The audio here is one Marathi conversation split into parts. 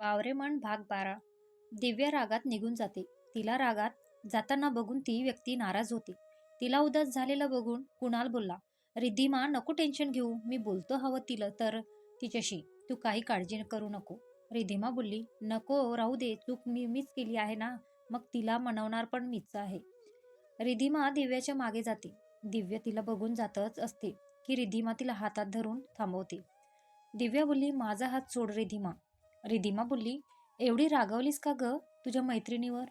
वावरे मन भाग बारा. दिव्या रागात निघून जाते. तिला रागात जाताना बघून ती व्यक्ती नाराज होते. तिला उदास झालेलं बघून कुणाल बोलला रिद्धिमा नको टेन्शन घेऊ. मी बोलतो हवं तिला तर तिच्याशी. तू काही काळजी करू नको. रिधिमा बोलली नको राहू दे. चूक मी मीच केली आहे ना? मग तिला मनवणार पण मीच आहे. रिद्धिमा दिव्याच्या मागे जाते. दिव्य तिला बघून जातच असते की रिद्धिमा तिला हातात धरून थांबवते. दिव्या बोलली माझा हात सोड रिधिमा रिधिमा बोलली एवढी रागावलीस का ग तुझ्या मैत्रिणीवर?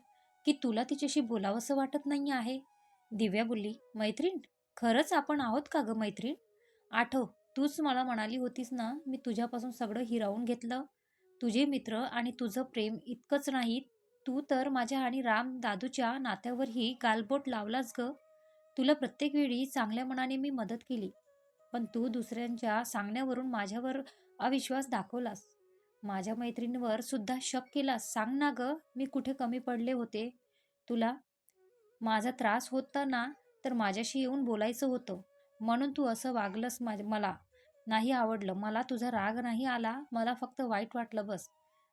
की तुला तिच्याशी बोलावंसं वाटत नाही आहे? दिव्या बोलली मैत्रीण खरंच आपण आहोत का ग मैत्रीण? आठव तूच मला म्हणाली होतीस ना मी तुझ्यापासून सगळं हिरावून घेतलं. तुझे मित्र आणि तुझं प्रेम इतकंच नाही तू तर माझ्या आणि राम दादूच्या नात्यावरही गालबोट लावलास ग. तुला प्रत्येक वेळी चांगल्या मनाने मी मदत केली. पण तू दुसऱ्यांच्या सांगण्यावरून माझ्यावर अविश्वास दाखवलास. माझ्या मैत्रिणीवर सुद्धा शक केलास सांग ना ग मी कुठे कमी पडले होते? तुला? माझा त्रास होता ना तर माझ्याशी येऊन बोलायचं होतं. म्हणून तू असं वागलंस माझ मला. नाही आवडलं. मला तुझा राग नाही आला. मला फक्त वाईट वाटलं बस.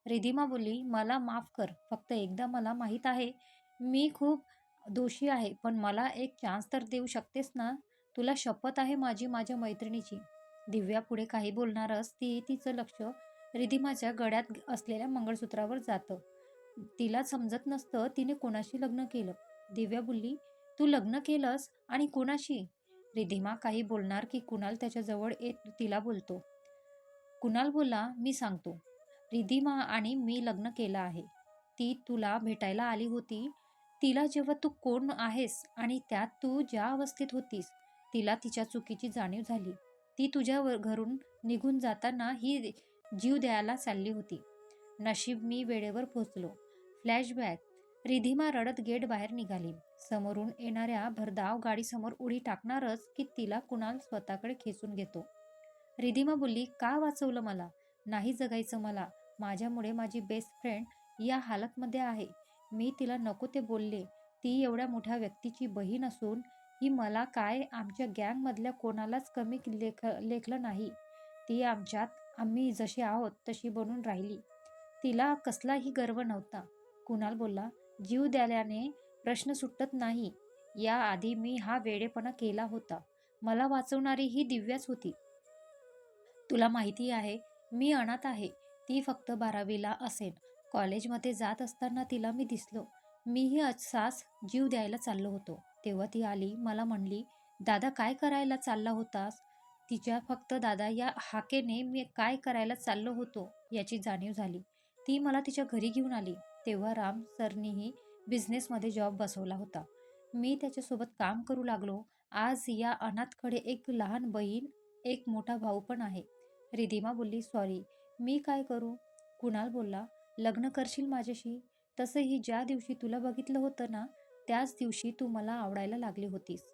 रिधिमा बोलली मला माफ कर. फक्त एकदा मला माहीत आहे मी खूप दोषी आहे पण मला एक चान्स तर देऊ शकतेस ना? तुला शपथ आहे माझी माझ्या मैत्रिणीची. दिव्या पुढे काही बोलणारच ती तिचं लक्ष रिधिमाच्या गळ्यात असलेल्या मंगळसूत्रावर जातं. तिला समजत नसतं तिने कोणाशी लग्न केलं. दिव्या बोलली तू लग्न केलंस? आणि कोणाशी? रिधिमा काही बोलणार की कुणाल त्याच्याजवळ येत तिला बोलतो. कुणाल बोला मी सांगतो. रिधिमा आणि मी लग्न केलं आहे. ती तुला भेटायला आली होती. तिला जेव्हा तू कोण आहेस आणि त्यात तू ज्या अवस्थेत होतीस तिला तिच्या चुकीची जाणीव झाली. ती तुझ्या घरून निघून जाताना ही जीव द्यायला चालली होती. नशीब मी वेळेवर पोचलो. फ्लॅशबॅक रिधिमा रडत गेट बाहेर निघाली. समोरून येणाऱ्या भरधाव गाडीसमोर उडी टाकणारच की तिला कुणाल स्वतःकडे खेचून घेतो. रिधिमा बोलली का वाचवलं मला? नाही जगायचं मला. माझ्यामुळे माझी बेस्ट फ्रेंड या हालतमध्ये आहे. मी तिला नको ते बोलले. ती एवढ्या मोठ्या व्यक्तीची बहीण असून ही मला काय आमच्या गँगमधल्या कोणालाच कमी लेख लेखलं नाही. ती आमच्यात आम्ही जशी आहोत तशी बनून राहिली. तिला कसलाही गर्व नव्हता. कुणाल बोलला जीव द्याल्याने प्रश्न सुटत नाही. याआधी मी हा वेडेपणा केला होता. मला वाचवणारी ही दिव्याच होती. तुला माहिती आहे मी अनाथ आहे. ती फक्त बारावीला असेल कॉलेजमध्ये जात असताना तिला मी दिसलो. मीही असाच जीव द्यायला चाललो होतो. तेव्हा ती आली मला म्हणली दादा काय करायला चालला होतास? तिच्या फक्त दादा या हाकेने मी काय करायला चाललो होतो याची जाणीव झाली. ती मला तिच्या घरी घेऊन आली. तेव्हा राम सरनीही बिझनेसमध्ये जॉब बसवला होता. मी त्याच्यासोबत काम करू लागलो. आज या अनाथकडे एक लहान बहीण एक मोठा भाऊ पण आहे. रिधिमा बोलली सॉरी मी काय करू? कुणाल बोलला लग्न करशील माझ्याशी? तसंही ज्या दिवशी तुला बघितलं होतं ना त्याच दिवशी तू मला आवडायला लागली होतीस.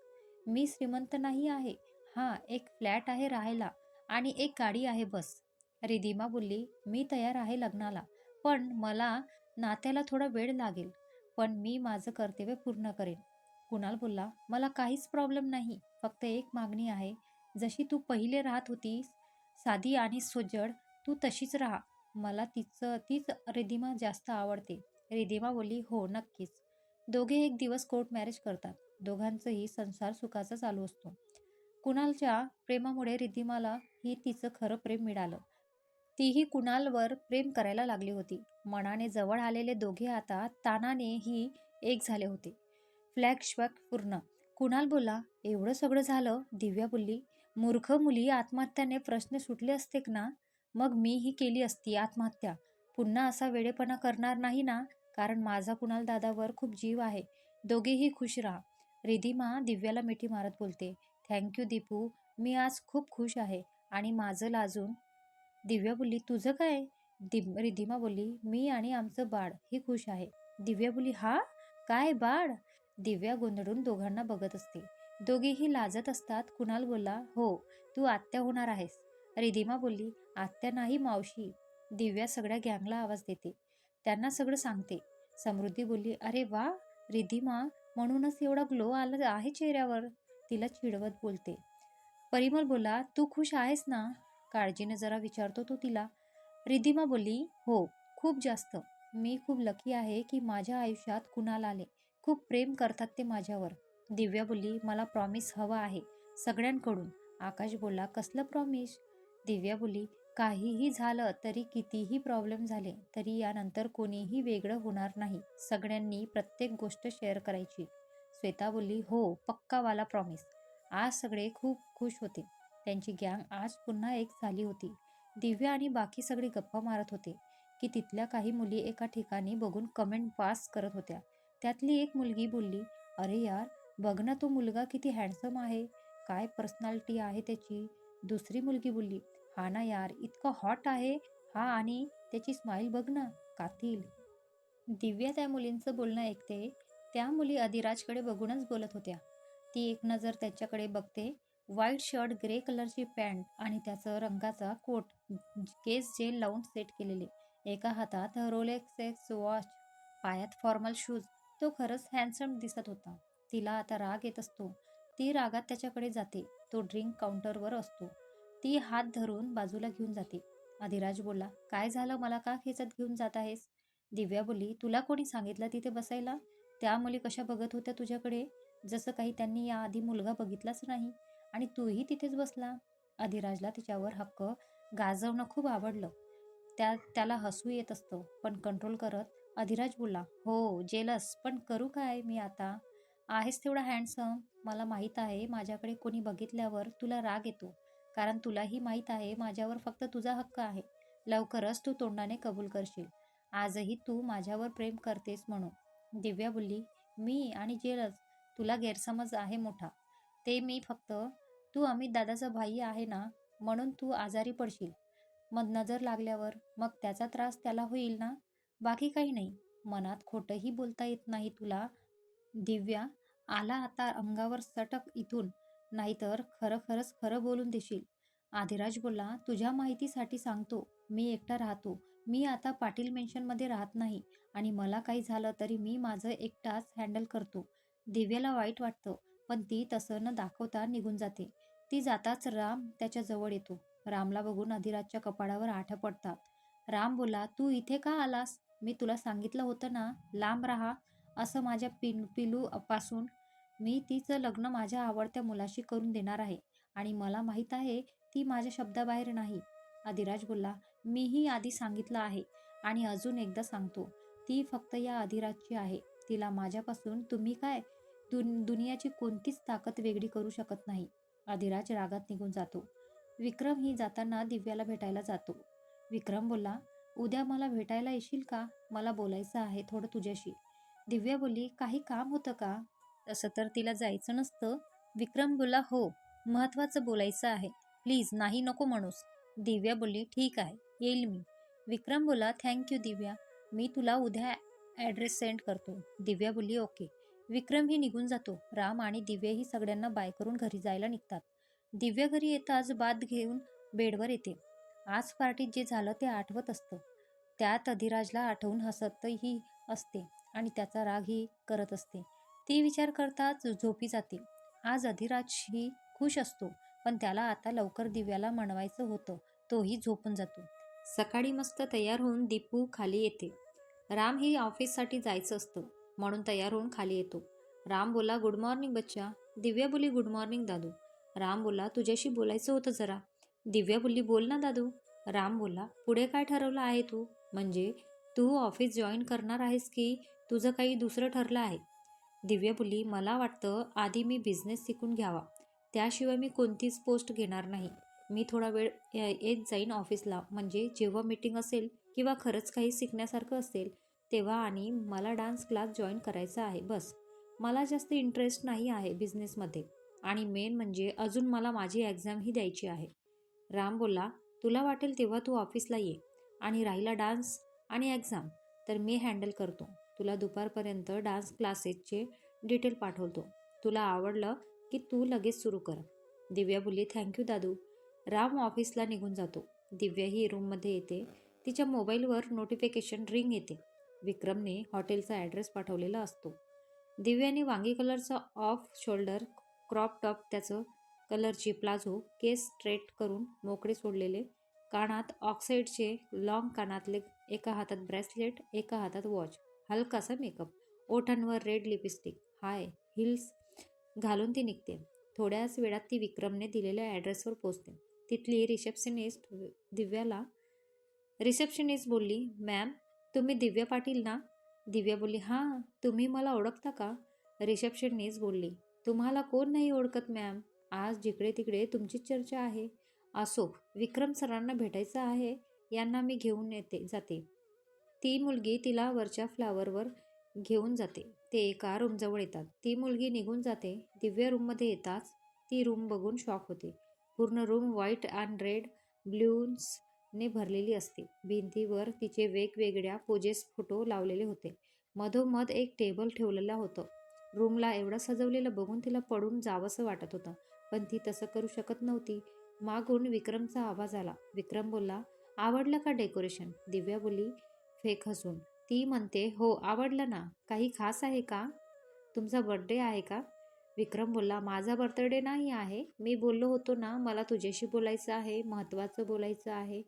मी श्रीमंत नाही आहे. हां एक फ्लॅट आहे राहायला आणि एक गाडी आहे बस. रिधिमा बोलली मी तयार आहे लग्नाला पण मला नात्याला थोडा वेळ लागेल पण मी माझं कर्तव्य पूर्ण करेन. कुणाल बोलला मला काहीच प्रॉब्लेम नाही फक्त एक मागणी आहे जशी तू पहिले राहत होतीस साधी आणि सोजड तू तशीच राहा. मला तिचं तीच रिधिमा जास्त आवडते. रिधिमा बोलली हो नक्कीच. दोघे एक दिवस कोर्ट मॅरेज करतात. दोघांचंही संसार सुखाचा चालू असतो. कुणालच्या प्रेमामुळे रिधिमाला ही तिचं खरं प्रेम मिळालं. तीही कुणालवर प्रेम करायला लागली होती. मनाने जवळ आलेले दोघे आता तानानेही एक झाले होते. फ्लॅशबॅक पूर्ण. कुणाल बोला एवढं सगळं झालं? दिव्या बोलली मूर्ख मुली आत्महत्याने प्रश्न सुटले असते ना? मग मीही केली असती आत्महत्या. पुन्हा असा वेडेपणा करणार नाही ना? कारण माझा कुणाल दादावर खूप जीव आहे. दोघेही खुश राहा. रिधिमा दिव्याला मिठी मारत बोलते. थँक्यू दीपू मी आज खूप खुश आहे. आणि माझं लाजून दिव्या बोलली तुझं काय दिम रिधिमा बोलली मी आणि आमचं बाळ ही खुश आहे. दिव्या बोलली हा? काय बाळ? दिव्या गोंधळून दोघांना बघत असते. दोघेही लाजत असतात. कुणाल बोलला हो तू आत्या होणार आहेस. रिधिमा बोलली आत्या नाही मावशी. दिव्या सगळ्या गँगला आवाज देते. त्यांना सगळं सांगते. समृद्धी बोलली अरे वा रिधिमा म्हणूनच एवढा ग्लो आला आहे चेहऱ्यावर. तिला चिडवत बोलते. परिमल बोला तू खुश आहेस ना? काळजीने जरा विचारतो तो तिला. रिधिमा बोलली हो खूप जास्त. मी खूप लकी आहे की माझ्या आयुष्यात कुणाल आले. खूप प्रेम करतात ते माझ्यावर. दिव्या बोलली मला प्रॉमिस हवं आहे सगळ्यांकडून. आकाश बोलला कसलं प्रॉमिस दिव्या बोलली काहीही झालं तरी कितीही प्रॉब्लेम झाले तरी यानंतर कोणीही वेगळं होणार नाही. सगळ्यांनी प्रत्येक गोष्ट शेअर करायची. श्वेता बोलली हो पक्कावाला प्रॉमिस आज सगळे खूप खुश होते. त्यांची गँग आज पुन्हा एक झाली होती. दिव्या आणि बाकी सगळे गप्पा मारत होते की तिथल्या काही मुली एका ठिकाणी बघून कमेंट पास करत होत्या. त्यातली एक मुलगी बोलली अरे यार बघ ना तो मुलगा किती हँडसम आहे. काय पर्सनॅलिटी आहे त्याची. दुसरी मुलगी बोलली हा ना यार इतका हॉट आहे. हा आणि त्याची स्माईल बघ ना कातील. दिव्या त्या मुलींचं बोलणं ऐकते त्या मुली अधिराजकडे बघूनच बोलत होत्या. ती एक नजर त्याच्याकडे बघते. व्हाईट शर्ट ग्रे कलरची पॅन्ट आणि त्याचं रंगाचा कोट केस जेल लावून सेट केलेले. एका हातात रोलेक्स एक्स वॉच पायात फॉर्मल शूज. तो खरंच हँडसम दिसत होता. तिला आता राग येत असतो. ती रागात त्याच्याकडे जाते. तो ड्रिंक काउंटरवर असतो. ती हात धरून बाजूला घेऊन जाते. अधिराज बोलला काय झालं? मला का खेचत घेऊन जात आहेस? दिव्या बोलली तुला कोणी सांगितलं तिथे बसायला? त्या मुली कशा बघत होत्या तुझ्याकडे? जसं काही त्यांनी याआधी मुलगा बघितलाच नाही. आणि तूही तिथेच बसला. अधिराजला तिच्यावर हक्क गाजवणं खूप आवडलं. त्या त्याला हसू येत असतं पण कंट्रोल करत अधिराज बोला हो जेलस पण करू काय मी आता? आहेस तेवढा हँडसम. मला माहीत आहे माझ्याकडे कोणी बघितल्यावर तुला राग येतो. कारण तुलाही माहीत आहे माझ्यावर फक्त तुझा हक्क आहे. लवकरच तू तोंडाने कबूल करशील. आजही तू माझ्यावर प्रेम करतेस म्हणून. दिव्या बोलली मी आणि जेलच तुला गैरसमज आहे मोठा. ते मी फक्त तू अमित दादाचा भाई आहे ना म्हणून तू आजारी पडशील. मग नजर लागल्यावर मग त्याचा त्रास त्याला होईल ना? बाकी काही नाही. मनात खोटंही बोलता येत नाही तुला. दिव्या आला आता अंगावर सटक इथून. नाहीतर खरं खरंच खरं बोलून देशील. आधिराज बोलला तुझ्या माहितीसाठी सांगतो. मी एकटा राहतो. मी आता पाटील मेन्शनमध्ये राहत नाही आणि मला काही झालं तरी मी माझं एकटाच हँडल करतो. दिव्याला वाईट वाटतं पण ती तसं न दाखवता निघून जाते. ती जाताच राम त्याच्याजवळ येतो. रामला बघून अधिराजच्या कपाळावर आठ पडतात. राम बोला तू इथे का आलास? मी तुला सांगितलं होतं ना लांब राहा असं माझ्या पिन पिलू पासून मी तिचं लग्न माझ्या आवडत्या मुलाशी करून देणार आहे. आणि मला माहीत आहे ती माझ्या शब्दाबाहेर नाही. अधिराज बोलला मीही आधी सांगितलं आहे आणि अजून एकदा सांगतो. ती फक्त या अधिराजची आहे. तिला माझ्यापासून तुम्ही काय? दुन दुनियाची कोणतीच ताकद वेगळी करू शकत नाही. अधिराज रागात निघून जातो. विक्रम ही जाताना दिव्याला भेटायला जातो. विक्रम बोलला उद्या मला भेटायला येशील का? मला बोलायचं आहे थोडं तुझ्याशी. दिव्या बोलली काही काम होतं का? तसं तर तिला जायचं नसतं. विक्रम बोला हो महत्त्वाचं बोलायचं आहे. प्लीज नाही नको म्हणूस. दिव्या बोलली ठीक आहे. येईल मी. विक्रम बोला थँक्यू दिव्या. मी तुला उद्या ॲड्रेस सेंड करतो. दिव्या बोलली ओके विक्रमही निघून जातो. राम आणि दिव्याही सगळ्यांना बाय करून घरी जायला निघतात. दिव्या घरी येताच बाद घेऊन बेडवर येते. आज पार्टीत जे झालं ते आठवत असतं. त्यात अधिराजला आठवून हसतही असते आणि त्याचा रागही करत असते. ती विचार करताच झोपी जाते. आज अधिराजही खुश असतो पण त्याला आता लवकर दिव्याला म्हणवायचं होतं. तोही झोपून जातो. सकाळी मस्त तयार होऊन दीपू खाली येते. राम ही ऑफिससाठी जायचं असतं म्हणून तयार होऊन खाली येतो. राम बोला गुड मॉर्निंग बच्चा. दिव्या बोली गुड मॉर्निंग दादू. राम बोला तुझ्याशी बोलायचं होतं जरा. दिव्या बोलली बोल ना दादू. राम बोला पुढे काय ठरवलं आहे तू? म्हणजे तू ऑफिस जॉईन करणार आहेस की तुझं काही दुसरं ठरलं आहे? दिव्या बोलली मला वाटतं आधी मी बिझनेस शिकून घ्यावा. त्याशिवाय मी कोणतीच पोस्ट घेणार नाही. मी थोडा वेळ येत जाईन ऑफिसला. म्हणजे जेव्हा मीटिंग असेल किंवा खरंच काही शिकण्यासारखं असेल तेव्हा आणि मला डान्स क्लास जॉईन करायचा आहे बस. मला जास्त इंटरेस्ट नाही आहे बिझनेसमध्ये. आणि मेन म्हणजे अजून मला माझी एक्झामही द्यायची आहे. राम बोलला तुला वाटेल तेव्हा तू ऑफिसला ये आणि राहिला डान्स आणि एक्झाम. तर मी हँडल करतो. तुला दुपारपर्यंत डान्स क्लासेसचे डिटेल पाठवतो. तुला आवडलं की तू लगेच सुरू कर. दिव्या बोलली थँक्यू दादू. राम ऑफिसला निघून जातो. दिव्या ही रूममध्ये येते. तिच्या मोबाईलवर नोटिफिकेशन रिंग येते. विक्रमने हॉटेलचा ॲड्रेस पाठवलेला असतो. दिव्याने वांगी कलरचा ऑफ शोल्डर क्रॉप टॉप त्याचं कलरची प्लाझो केस स्ट्रेट करून मोकळे सोडलेले. कानात ऑक्साईडचे लॉंग कानातले एका हातात ब्रेसलेट एका हातात वॉच हलकासा मेकअप ओठांवर रेड लिपस्टिक हाय हिल्स घालून ती निघते. थोड्याच वेळात ती विक्रमने दिलेल्या ॲड्रेसवर पोचते. तिथली रिसेप्शनिस्ट दिव्याला रिसेप्शनिस्ट बोलली मॅम तुम्ही दिव्या पाटील ना? दिव्या बोलली हां तुम्ही मला ओळखता का? रिसेप्शनिस्ट बोलली तुम्हाला कोण नाही ओळखत मॅम? आज जिकडे तिकडे तुमचीच चर्चा आहे. असो विक्रम सरांना भेटायचं आहे यांना मी घेऊन येते जाते. ती मुलगी तिला वरच्या फ्लावरवर घेऊन जाते. ते एका रूमजवळ येतात. ती मुलगी निघून जाते. दिव्य रूममध्ये येताच ती रूम बघून शॉक होते. पूर्ण रूम व्हाईट अँड रेड ब्ल्यून्सने भरलेली असते. भिंतीवर तिचे वेगवेगळ्या पोजेस फोटो लावलेले होते. मधोमध एक टेबल ठेवलेलं होतं. रूमला एवढं सजवलेलं बघून तिला पडून जावंसं वाटत होतं. पण ती तसं करू शकत नव्हती. मागून विक्रमचा आवाज आला. विक्रम बोलला आवडलं का डेकोरेशन? दिव्या बोली फेक हसून. ती म्हणते हो आवडलं ना. काही खास आहे का? तुमचा बर्थडे आहे का? विक्रम बोलला माझा बर्थडे नाही आहे. मी बोललो होतो ना मला तुझ्याशी बोलायचं आहे महत्त्वाचं बोलायचं आहे.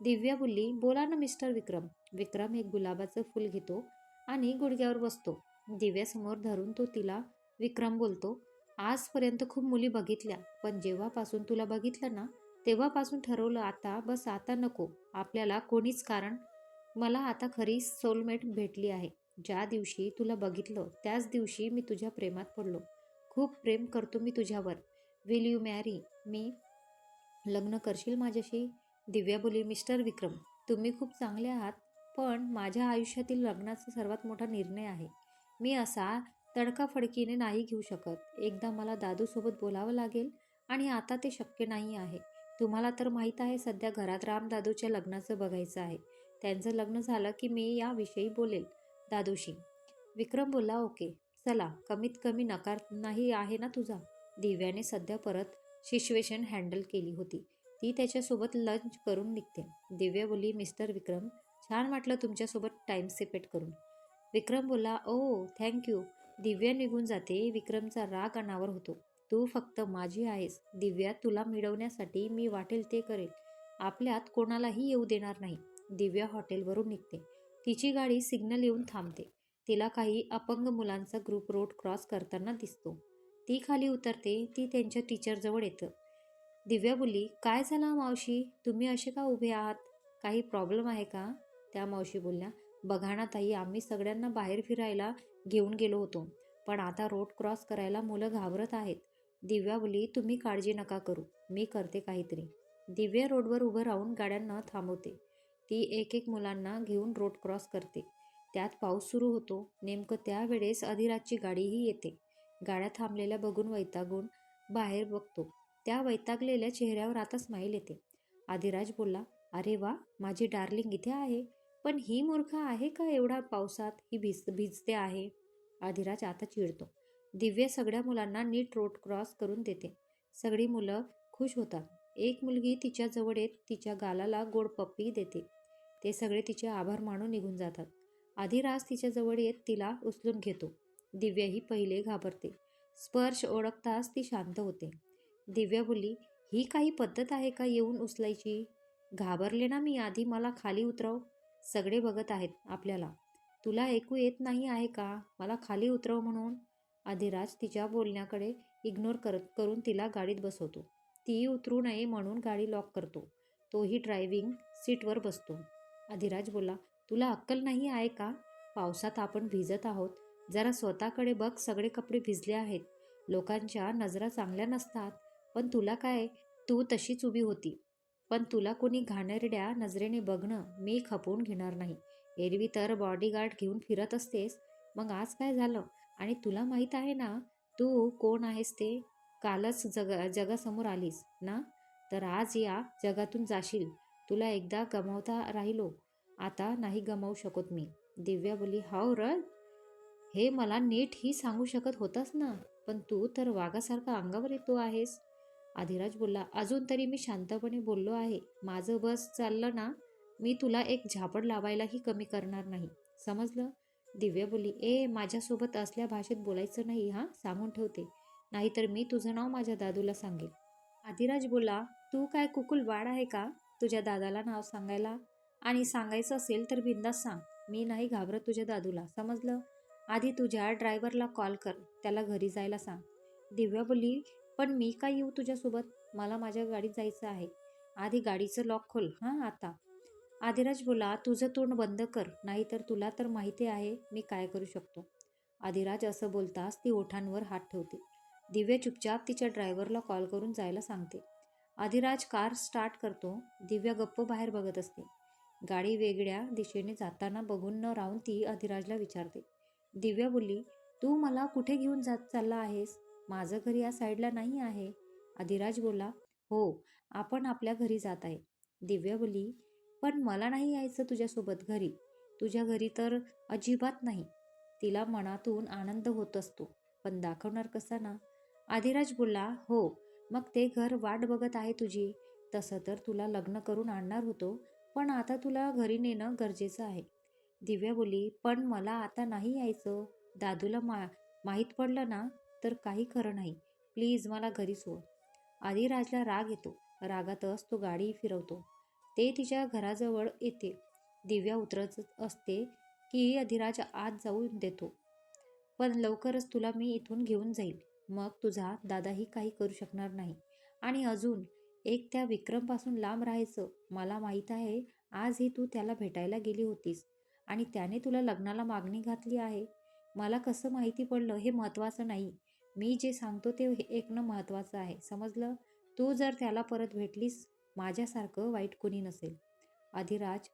दिव्या बोलली बोला ना मिस्टर विक्रम. विक्रम एक गुलाबाचं फूल घेतो आणि गुडघ्यावर बसतो. दिव्यासमोर धरून तो तिला विक्रम बोलतो आजपर्यंत खूप मुली बघितल्या पण जेव्हापासून तुला बघितलं ना तेव्हापासून ठरवलं आता बस आता नको. आपल्याला कोणीच कारण मला आता खरी सोलमेट भेटली आहे. ज्या दिवशी तुला बघितलं त्याच दिवशी मी तुझ्या प्रेमात पडलो. खूप प्रेम करतो मी तुझ्यावर. विल यू मॅरी मी लग्न करशील माझ्याशी? दिव्या बोली मिस्टर विक्रम तुम्ही खूप चांगले आहात पण माझ्या आयुष्यातील लग्नाचा सर्वात मोठा निर्णय आहे. मी असा तडकाफडकीने नाही घेऊ शकत. एकदा मला दादूसोबत बोलावं लागेल आणि आता ते शक्य नाही आहे. तुम्हाला तर माहीत आहे सध्या घरात राम दादूच्या लग्नाचं बघायचं आहे. त्यांचं लग्न झालं की मी याविषयी बोलेल. दादूशी विक्रम बोला ओके. चला कमीत कमी नकार नाही आहे ना तुझा? दिव्याने सध्या परत सिच्युएशन हँडल केली होती. ती त्याच्यासोबत लंच करून निघते. दिव्या बोली मिस्टर विक्रम छान वाटलं तुमच्यासोबत टाईम सेपेट करून. विक्रम बोला ओ थँक्यू दिव्या निघून जाते. विक्रमचा राग अनावर होतो. तू फक्त माझी आहेस. दिव्या तुला मिळवण्यासाठी मी वाटेल ते करेल. आपल्यात कोणालाही येऊ देणार नाही. दिव्या हॉटेलवरून निघते. तिची गाडी सिग्नल येऊन थांबते. तिला काही अपंग मुलांचा ग्रुप रोड क्रॉस करताना दिसतो. ती खाली उतरते ती त्यांच्या टीचरजवळ येतं. दिव्या बोलली काय झालं मावशी? तुम्ही असे का उभे आहात? काही प्रॉब्लेम आहे का? त्या मावशी बोलल्या बघा ना ताई आम्ही सगळ्यांना बाहेर फिरायला घेऊन गेलो होतो पण आता रोड क्रॉस करायला मुलं घाबरत आहेत. दिव्या बोली तुम्ही काळजी नका करू मी करते काहीतरी. दिव्या रोडवर उभं राहून गाड्यांना थांबवते. ती एक एक मुलांना घेऊन रोड क्रॉस करते. त्यात पाऊस सुरू होतो. नेमकं त्यावेळेस अधिराजची गाडीही येते. गाड्या थांबलेल्या बघून वैतागून बाहेर बघतो. त्या वैतागलेल्या चेहऱ्यावर आता स्माईल येते. अधिराज बोलला अरे वा माझी डार्लिंग इथे आहे. पण ही मूर्ख आहे का एवढा पावसात? ही भिज भिजते आहे. अधिराज आता चिडतो. दिव्य सगळ्या मुलांना नीट रोड क्रॉस करून देते. सगळी मुलं खुश होतात. एक मुलगी तिच्याजवळ येत तिच्या गालाला गोड पप्पी देते. ते सगळे तिचे आभार मानून निघून जातात. अधिराज तिच्याजवळ येत तिला उचलून घेतो. दिव्या ही पहिले घाबरते. स्पर्श ओळखताच ती शांत होते. दिव्या बोलली ही काही पद्धत आहे का येऊन उचलायची? घाबरले ना मी आधी मला खाली उतरव. सगळे बघत आहेत आपल्याला. तुला ऐकू येत नाही आहे का? मला खाली उतरव म्हणून. अधिराज तिच्या बोलण्याकडे इग्नोर करत करून तिला गाडीत बसवतो. ती उतरू नये म्हणून गाडी लॉक करतो. तोही ड्रायव्हिंग सीटवर बसतो. अधिराज बोला तुला अक्कल नाही आहे का? पावसात आपण भिजत आहोत. जरा स्वतःकडे बघ सगळे कपडे भिजले आहेत. लोकांच्या नजरा चांगल्या नसतात. पण तुला काय? तू तशीच उभी होती. पण तुला कोणी घाणेरड्या नजरेने बघणं मी खपवून घेणार नाही. एरवी तर बॉडीगार्ड घेऊन फिरत असतेस. मग आज काय झालं? आणि तुला माहीत आहे ना तू कोण आहेस ते? कालच जग जगासमोर आलीस ना? तर आज या जगातून जाशील. तुला एकदा गमावता राहिलो. आता नाही गमावू शकत मी. दिव्या बोली हाव र हे मला नीट ही सांगू शकत होतास ना? पण तू तर वाघासारखा अंगावर येतो आहेस. आधिराज बोलला अजून तरी मी शांतपणे बोललो आहे. माझं बस चाललं ना मी तुला एक झापड लावायलाही कमी करणार नाही. समजलं? दिव्या बोलली ए माझ्यासोबत असल्या भाषेत बोलायचं नाही हां? सांगून ठेवते. नाहीतर मी तुझं नाव माझ्या दादूला सांगेल. आधिराज बोला तू काय कुकुल वाढ आहे का? तुझ्या दादाला नाव सांगायला? आणि सांगायचं असेल तर बिंदास सांग. मी नाही घाबरत तुझ्या दादूला. समजलं? आधी तुझ्या ड्रायव्हरला कॉल कर. त्याला घरी जायला सांग. दिव्या बोलली पण मी काय येऊ तुझ्यासोबत? मला माझ्या गाडीत जायचं आहे. आधी गाडीचं लॉक खोल. हां आता. आदिराज बोला तुझं तोंड बंद कर. नाहीतर तुला तर माहिती आहे मी काय करू शकतो. आदिराज असं बोलताच ती ओठांवर हात ठेवते. दिव्या चुपचाप तिच्या ड्रायव्हरला कॉल करून जायला सांगते. आदिराज कार स्टार्ट करतो. दिव्या गप्प बाहेर बघत असते. गाडी वेगळ्या दिशेने जाताना बघून न राहून ती अधिराजला विचारते दिव्या बोलली तू मला कुठे घेऊन जात चालला आहेस? माझं घर या साईडला नाही आहे. अधिराज बोला हो आपण आपल्या घरी जात आहे. दिव्या बोलली पण मला नाही यायचं तुझ्यासोबत घरी. तुझ्या घरी तर अजिबात नाही. तिला मनातून आनंद होत असतो पण दाखवणार कसा ना? आधिराज बोलला हो मग ते घर वाट बघत आहे तुझी. तसं तर तुला लग्न करून आणणार होतो पण आता तुला घरी नेणं गरजेचं आहे. दिव्या बोली पण मला आता नाही यायचं. दादूला मा माहीत पडलं ना तर काही खरं नाही. प्लीज मला घरी सोड. आदिराजला राग येतो. रागातच तो गाडी फिरवतो. ते तिच्या घराजवळ येते. दिव्या उतरत असते की अधिराज आत जाऊन देतो. पण लवकरच तुला मी इथून घेऊन जाईल. मग तुझा दादाही काही करू शकणार नाही. आणि अजून एक त्या विक्रमपासून लांब राहायचं मला माहीत आहे आजही तू त्याला भेटायला गेली होतीस. आणि त्याने तुला लग्नाला मागणी घातली आहे. मला कसं माहिती पडलं हे महत्त्वाचं नाही. मी जे सांगतो ते ऐकणं महत्त्वाचं आहे. समजलं? तू जर त्याला परत भेटलीस माझ्यासारखं वाईट कोणी नसेल. अधिराज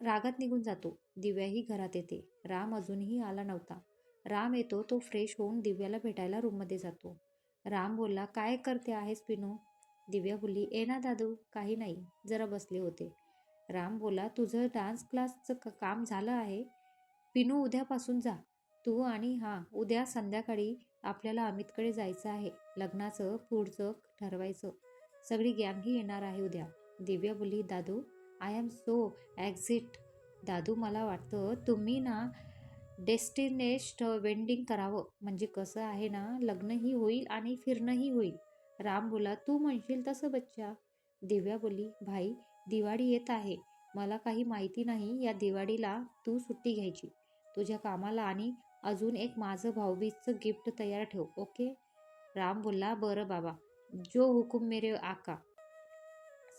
रागात निघून जातो. दिव्याही घरात येते. राम अजूनही आला नव्हता. राम येतो तो फ्रेश होऊन दिव्याला भेटायला रूममध्ये जातो. राम बोलला काय करते आहेस पिनू? दिव्या बोलली ए ना दादू काही नाही जरा बसले होते. राम बोला तुझं डान्स क्लासचं क काम झालं आहे? पिनू उद्यापासून जा. तू आणि हां उद्या संध्याकाळी आपल्याला अमितकडे जायचं आहे. लग्नाचं पुढचं ठरवायचं. सगळी गँगही येणार आहे उद्या. दिव्या बोलली Dadu I am so excited Dadu मला वाटतं तुम्ही ना डेस्टिनेस्ट वेंडिंग करावं. म्हणजे कसं आहे ना लग्नही होईल आणि फिरणंही होईल. राम बोला तू म्हणशील तसं बच्चा. दिव्या बोली भाई दिवाळी येत आहे. मला काही माहिती नाही या दिवाळीला तू सुट्टी घ्यायची. तुझ्या कामाला आणि अजून एक माझं भाऊबीजचं गिफ्ट तयार ठेव ओके? राम बोलला बरं बाबा. जो हुकुम मेरे आका.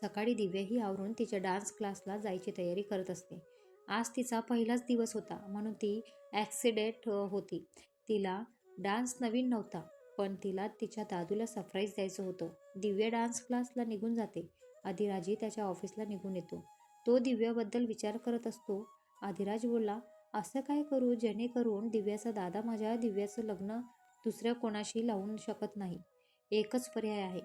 सकाळी दिव्याही आवरून तिच्या डान्स क्लासला जायची तयारी करत असते. आज तिचा पहिलाच दिवस होता म्हणून ती ॲक्सिडेंट होती. तिला डान्स नवीन नव्हता. पण तिला तिच्या दादूला सरप्राईज द्यायचं होतं. दिव्या डान्स क्लासला निघून जाते. अधिराजी त्याच्या ऑफिसला निघून येतो. तो दिव्याबद्दल विचार करत असतो. अधिराज बोलला असं काय करू? जेणेकरून दिव्याचा दादा माझ्या दिव्याचं लग्न दुसऱ्या कोणाशी लावून शकत नाही. एकच पर्याय आहे.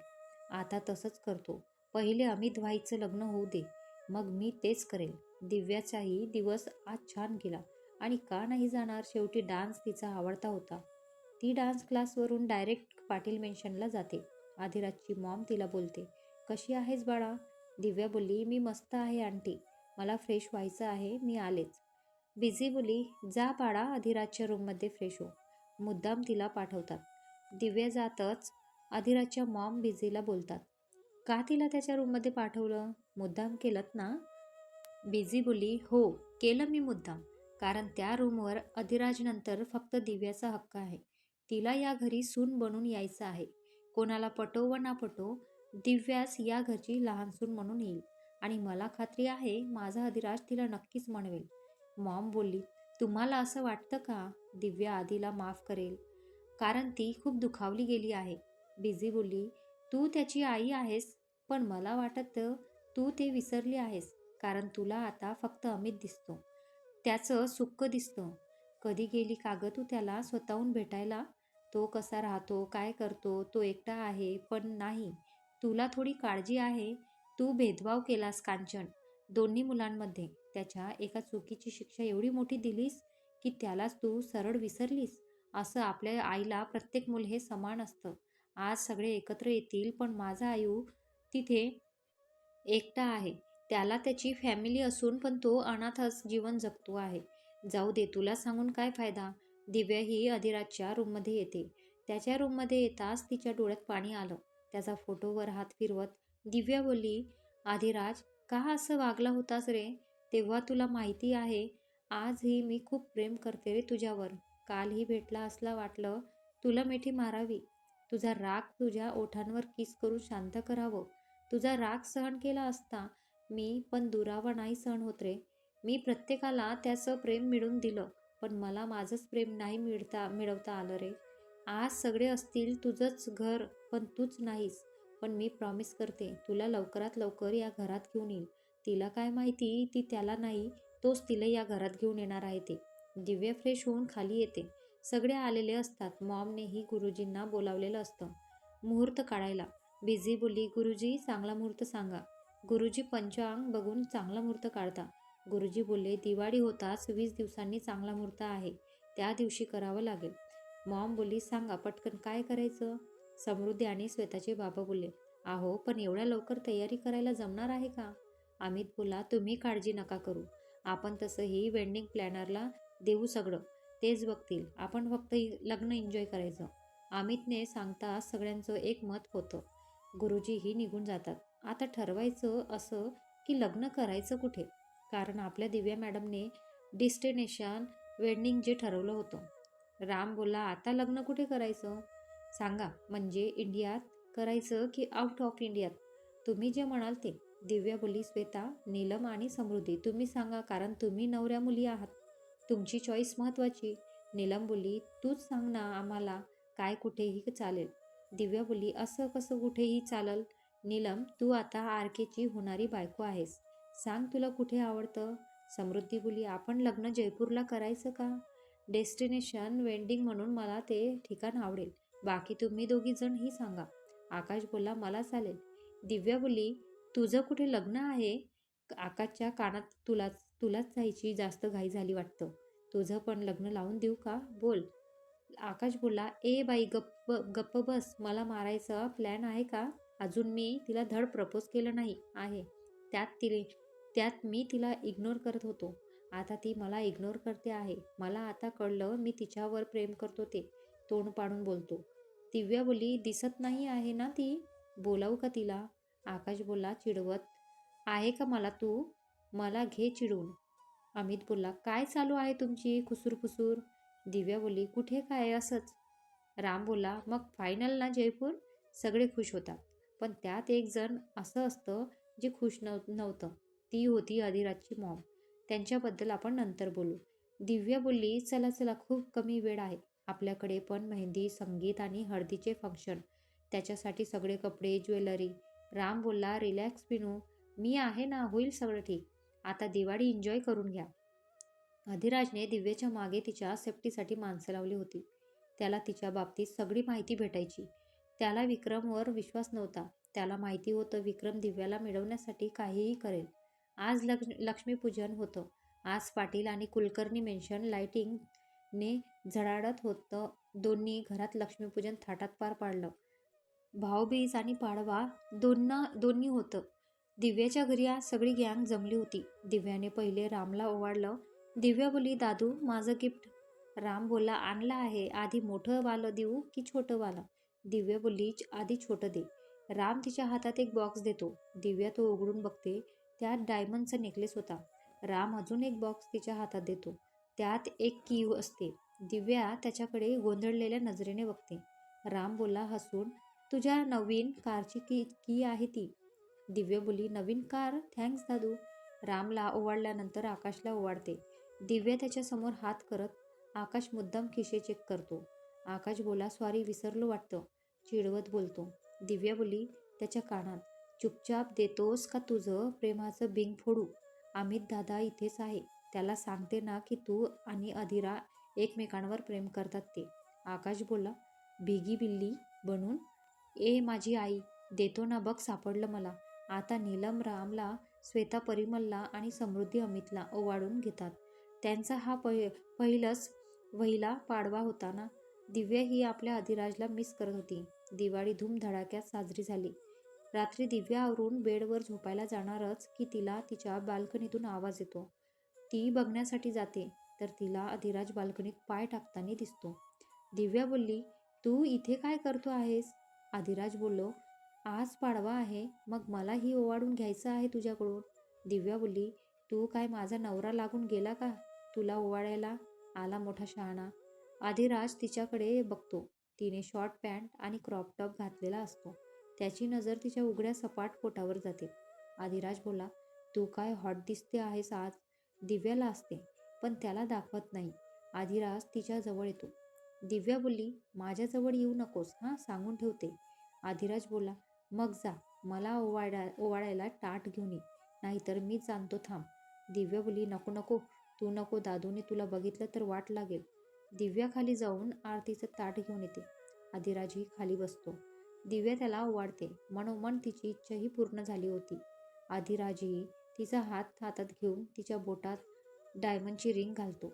आता तसंच करतो. पहिले अमित भाईचं लग्न होऊ दे. मग मी तेच करेल. दिव्याचाही दिवस आज छान गेला. आणि का नाही जाणार? शेवटी डान्स तिचा आवडता होता. ती डान्स क्लासवरून डायरेक्ट पाटील मेन्शनला जाते. आधिराजची मॉम तिला बोलते कशी आहेस बाळा? दिव्या बोलली मी मस्त आहे आंटी. मला फ्रेश व्हायचं आहे मी आलेच. बिझी बोली जा बाळा अधिराजच्या रूममध्ये फ्रेश हो. मुद्दाम तिला पाठवतात. दिव्या जातच अधिराजच्या मॉम बिझीला बोलतात का तिला त्याच्या रूममध्ये पाठवलं? मुद्दाम केलं ना? बिझी बोली हो केलं मी मुद्दाम. कारण त्या रूमवर अधिराजनंतर फक्त दिव्याचा हक्क आहे. तिला या घरी सून बनून यायचं आहे. कोणाला पटो व ना पटो दिव्यास या घरची लहान सून म्हणून येईल. आणि मला खात्री आहे माझा अधिराज तिला नक्कीच म्हणवेल. मॉम बोलली तुम्हाला असं वाटतं का? दिव्या आधीला माफ करेल. कारण ती खूप दुखावली गेली आहे. बिझी बोलली तू त्याची आई आहेस पण मला वाटतं तू ते विसरली आहेस कारण तुला आता फक्त अमित दिसतो. त्याचं सुख दिसतं. कधी गेली का गं तू त्याला स्वतःहून भेटायला? तो कसा राहतो काय करतो तो एकटा आहे पण नाही. तुला थोडी काळजी आहे. तू भेदभाव केलास कांचन दोन्ही मुलांमध्ये. त्याच्या एका चुकीची शिक्षा एवढी मोठी दिलीस की त्यालाच तू सरळ विसरलीस. असं आपल्या आईला प्रत्येक मुल हे समान असतं. आज सगळे एकत्र येतील पण माझा आयू तिथे एकटा आहे. त्याला त्याची फॅमिली असून पण तो अनाथच जीवन जगतो आहे. जाऊ दे तुला सांगून काय फायदा? दिव्या ही अधिराजच्या रूममध्ये येते. त्याच्या रूममध्ये येताच तिच्या डोळ्यात पाणी आलं. त्याचा फोटोवर हात फिरवत दिव्या बोलली आधिराज का असं वागला होतास रे? तेव्हा तुला माहिती आहे आजही मी खूप प्रेम करते रे तुझ्यावर. कालही भेटला असला वाटलं तुला मिठी मारावी. तुझा राग तुझ्या ओठांवर किस करून शांत करावं. तुझा राग सहन केला असता मी पण दुरावा नाही सहन होत रे. मी प्रत्येकाला त्याचं प्रेम मिळून दिलं पण मला माझंच प्रेम नाही मिळता मिळवता आलं रे. आज सगळे असतील तुझंच घर पण तूच नाहीस. पण मी प्रॉमिस करते तुला लवकरात लवकर या घरात घेऊन येईल. तिला काय माहिती ती त्याला नाही तोच तिला या घरात घेऊन येणार आहे ते. दिव्या फ्रेश होऊन खाली येते. सगळे आलेले असतात. मॉमनेही गुरुजींना बोलावलेलं असतं. मुहूर्त काढायला. बिझी बोली गुरुजी चांगला मुहूर्त सांगा. गुरुजी पंचांग बघून चांगला मुहूर्त काढता. गुरुजी बोलले दिवाळी होताच वीस दिवसांनी चांगला मुहूर्त आहे. त्या दिवशी करावं लागेल. मॉम बोलली सांगा पटकन काय करायचं? समृद्धी आणि श्वेताचे बाबा बोलले आहो पण एवढ्या लवकर तयारी करायला जमणार आहे का? अमित बोला तुम्ही काळजी नका करू. आपण तसंही वेंडिंग प्लॅनरला देऊ सगळं. तेच बघतील. आपण फक्त लग्न एन्जॉय करायचं. अमितने सांगता सगळ्यांचं एक मत होतं. गुरुजीही निघून जातात. आता ठरवायचं असं की लग्न करायचं कुठे? कारण आपल्या दिव्या मॅडमने डिस्टिनेशन वेडिंग जे ठरवलं होतं. राम बोला आता लग्न कुठे करायचं? सांगा म्हणजे इंडियात करायचं की आउट ऑफ इंडियात तुम्ही जे म्हणाल ते. दिव्या बोली श्वेता नीलम आणि समृद्धी तुम्ही सांगा कारण तुम्ही नवऱ्या मुली आहात. तुमची चॉईस महत्त्वाची नीलम बोली तूच सांग ना आम्हाला काय कुठेही चालेल. दिव्या बोली असं कसं कुठेही चालल? नीलम तू आता आर केची होणारी बायको आहेस. सांग तुला कुठे आवडतं? समृद्धी बोली आपण लग्न जयपूरला करायचं का? डेस्टिनेशन वेंडिंग म्हणून मला ते ठिकाण आवडेल. बाकी तुम्ही दोघी जण ही सांगा. आकाश बोलला मला चालेल. दिव्या बोलली तुझं कुठे लग्न आहे? आकाशच्या कानात तुलाच तुलाच जायची जास्त घाई झाली वाटतं. तुझं पण लग्न लावून देऊ का? बोल. आकाश बोलला ए बाई गप्प गप्प बस. मला मारायचा प्लॅन आहे का? अजून मी तिला धड प्रपोज केलं नाही आहे. त्यात तिने त्यात मी तिला इग्नोर करत होतो. आता ती मला इग्नोर करते आहे. मला आता कळलं मी तिच्यावर प्रेम करतो ते. तोंड पाडून बोलतो. दिव्या बोली दिसत नाही आहे ना ती? बोलावू का तिला? आकाश बोलला चिडवत आहे का मला तू? मला घे चिडून. अमित बोलला काय चालू आहे तुमची? खुसूर खुसूर. दिव्या बोलली कुठे काय असंच? राम बोला मग फायनल ना जयपूर? सगळे खुश होतात. पण त्यात एक जण असं असतं जे खुश नव नव्हतं. ती होती अधिराजची मॉम त्यांच्याबद्दल आपण नंतर बोलू. दिव्या बोलली चला चला खूप कमी वेळ आहे. आपल्याकडे पण मेहंदी संगीत आणि हळदीचे फंक्शन त्याच्यासाठी सगळे कपडे ज्वेलरी. राम बोलला रिलॅक्स पिनू. मी आहे ना होईल सगळं ठीक. आता दिवाळी एन्जॉय करून घ्या. अधिराजने दिव्याच्या मागे तिच्या सेफ्टीसाठी माणसं लावली होती. त्याला तिच्या बाबतीत सगळी माहिती भेटायची. त्याला विक्रमवर विश्वास नव्हता. त्याला माहिती होतं विक्रम दिव्याला मिळवण्यासाठी काहीही करेल. आज लक्ष लक्ष्मीपूजन होतं. आज पाटील आणि कुलकर्णी मेन्शन लाईटिंगने झळाळत होतं. दोन्ही घरात लक्ष्मीपूजन थाटात पार पाडलं. भाऊबीज आणि पाडवा दोन्हा दोन्ही होतं. दिव्याच्या घरी आज सगळी गँग जमली होती. दिव्याने पहिले रामला ओवाळलं. दिव्या बोली दादू माझं गिफ्ट राम बोलला आणलं आहे. आधी मोठं वालं देऊ की छोटं वालं? दिव्या बोलली आधी छोटं दे. राम तिच्या हातात एक बॉक्स देतो. दिव्या तो उघडून बघते. त्यात डायमंडचा नेकलेस होता. राम अजून एक बॉक्स तिच्या हातात देतो. त्यात एक कीव असते. दिव्या त्याच्याकडे गोंधळलेल्या नजरेने बघते. राम बोलला हसून तुझ्या नवीन कारची की की आहे ती? दिव्या बोली नवीन कार? थँक्स दादू. रामला ओवाळल्यानंतर आकाशला ओवाळते. दिव्या त्याच्यासमोर हात करत आकाश मुद्दाम खिशे चेक करतो. आकाश बोला सॉरी विसरलो वाटतं. चिडवत बोलतो. दिव्या बोली त्याच्या कानात चुपचाप देतोस का तुझं प्रेमाचं बिंग फोडू? अमित दादा इथेच आहे. त्याला सांगते ना की तू आणि अधिरा एकमेकांवर प्रेम करतात ते. आकाश बोला भिगी बिल्ली बनून? ए माझी आई देतो ना बघ सापडलं मला. आता नीलम रामला श्वेता परिमलला आणि समृद्धी अमितला ओवाळून घेतात. त्यांचा हा पहि पहिलंच वहिला पाडवा होता ना? दिव्या ही आपल्या अधिराजला मिस करत होती. दिवाळी धूमधडाक्यात साजरी झाली. रात्री दिव्या आवरून बेडवर झोपायला जाणारच की तिला तिच्या बाल्कनीतून आवाज येतो. ती बघण्यासाठी जाते तर तिला अधिराज बाल्कनीत पाय टाकताना दिसतो. दिव्या बोलली तू इथे काय करतो आहेस? अधिराज बोललो आज पाडवा आहे मग मलाही ओवाडून ओवाळून घ्यायचं आहे तुझ्याकडून. दिव्या बोलली तू काय माझा नवरा लागून गेला का तुला ओवाळायला? आला मोठा शहाणा. अधिराज तिच्याकडे बघतो. तिने शॉर्ट पॅन्ट आणि क्रॉप टॉप घातलेला असतो. त्याची नजर तिच्या उघड्या सपाट पोटावर जाते. आधिराज बोला तू काय हॉट दिसते आहेस आज? दिव्याला असते पण त्याला दाखवत नाही. आधिराज तिच्या जवळ येतो. दिव्या बोलली माझ्याजवळ येऊ नकोस हां सांगून ठेवते. आधिराज बोला मग जा मला ओवाडा ओवाळायला टाट घेऊन ये नाहीतर मीच जाणतो थांब. दिव्या बोली नको नको तू नको दादूने तुला बघितलं तर वाट लागेल. दिव्या खाली जाऊन आरतीचं ताट घेऊन येते. आधिराजही खाली बसतो. दिव्या त्याला ओवाडते मनोमन तिची इच्छाही पूर्ण झाली होती. आधिराजही तिचा हात हातात घेऊन तिच्या बोटात डायमंडची रिंग घालतो.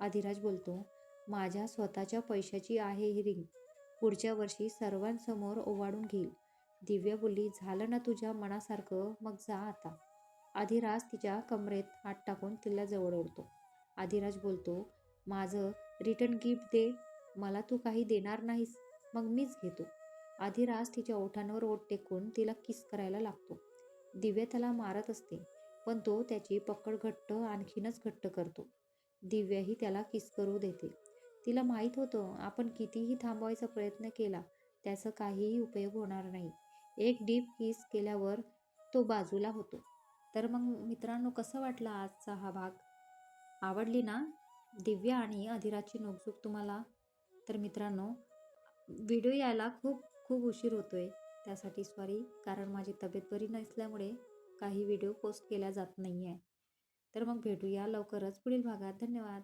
आधिराज बोलतो माझ्या स्वतःच्या पैशाची आहे ही रिंग. पुढच्या वर्षी सर्वांसमोर ओवाडून घेईल. दिव्या बोलली झालं ना तुझ्या मनासारखं मग जा आता. आधिराज तिच्या कमरेत हात टाकून तिला जवळ ओढतो. आधिराज बोलतो माझं रिटर्न गिफ्ट दे. मला तू काही देणार नाहीस. मग मीच घेतो. आधिराज तिच्या ओठांवर ओठ टेकून तिला किस करायला लागतो. दिव्या त्याला मारत असते पण तो त्याची पकड घट्ट आणखीनच घट्ट करतो. दिव्याही त्याला किस करू देते. तिला माहीत होतं आपण कितीही थांबवायचा प्रयत्न केला त्याचा काहीही उपयोग होणार नाही. एक डीप किस केल्यावर तो बाजूला होतो. तर मग मित्रांनो कसं वाटला आजचा हा भाग? आवडली ना? दिव्या आणि अधिराजची नोकझूक तुम्हाला? तर मित्रांनो व्हिडिओ यायला खूप खूप उशीर होतो आहे त्यासाठी सॉरी कारण माझी तब्येत बरी नसल्यामुळे काही व्हिडिओ पोस्ट केल्या जात नाही आहे तर मग भेटूया लवकरच पुढील भागात. धन्यवाद.